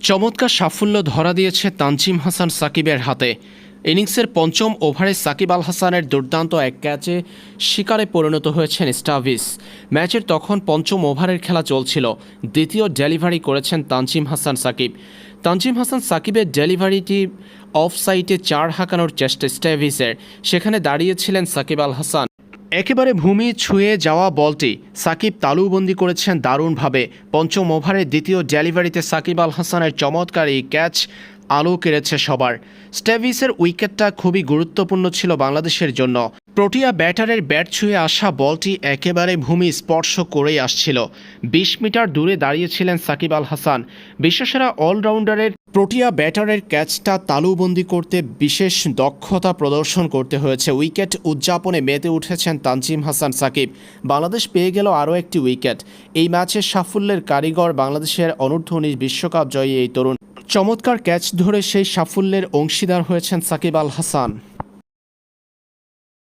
চমৎকার সাফল্য ধরা দিয়েছে তানজিম হাসান সাকিবের হাতে। ইনিংসের পঞ্চম ওভারে সাকিব আল হাসানের দুর্দান্ত এক ক্যাচে শিকারে পরিণত হয়েছেন স্টাভিস ম্যাচের তখন পঞ্চম ওভারের খেলা চলছিল। দ্বিতীয় ডেলিভারি করেছেন তানজিম হাসান সাকিব। তানজিম হাসান সাকিবের ডেলিভারিটি অফ সাইটে চার হাঁকানোর চেষ্টা স্টাভিসের সেখানে দাঁড়িয়েছিলেন সাকিব আল হাসান। একেবারে ভূমি ছুঁয়ে যাওয়া বলটি সাকিব তালুবন্দি করেছেন দারুণভাবে। পঞ্চম ওভারের দ্বিতীয় ডেলিভারিতে সাকিব আল হাসানের চমৎকার এই ক্যাচ আলো কেড়েছে সবার। স্টেভিসের উইকেটটা খুবই গুরুত্বপূর্ণ ছিল বাংলাদেশের জন্য। প্রোটিয়া ব্যাটারের ব্যাট ছুঁয়ে আসা বলটি একেবারে ভূমি স্পর্শ করেই আসছিল। বিশ মিটার দূরে দাঁড়িয়েছিলেন সাকিব আল হাসান। বিশ্বসেরা অলরাউন্ডারের প্রোটিয়া ব্যাটারের ক্যাচটা তালুবন্দি করতে বিশেষ দক্ষতা প্রদর্শন করতে হয়েছে। উইকেট উদযাপনে মেতে উঠেছেন তানজিম হাসান সাকিব। বাংলাদেশ পেয়ে গেল আরও একটি উইকেট। এই ম্যাচের সাফল্যের কারিগর বাংলাদেশের অনূর্ধ্ব উনিশ বিশ্বকাপ জয়ী এই তরুণ। চমৎকার ক্যাচ ধরে সেই সাফল্যের অংশীদার হয়েছেন সাকিব আল হাসান।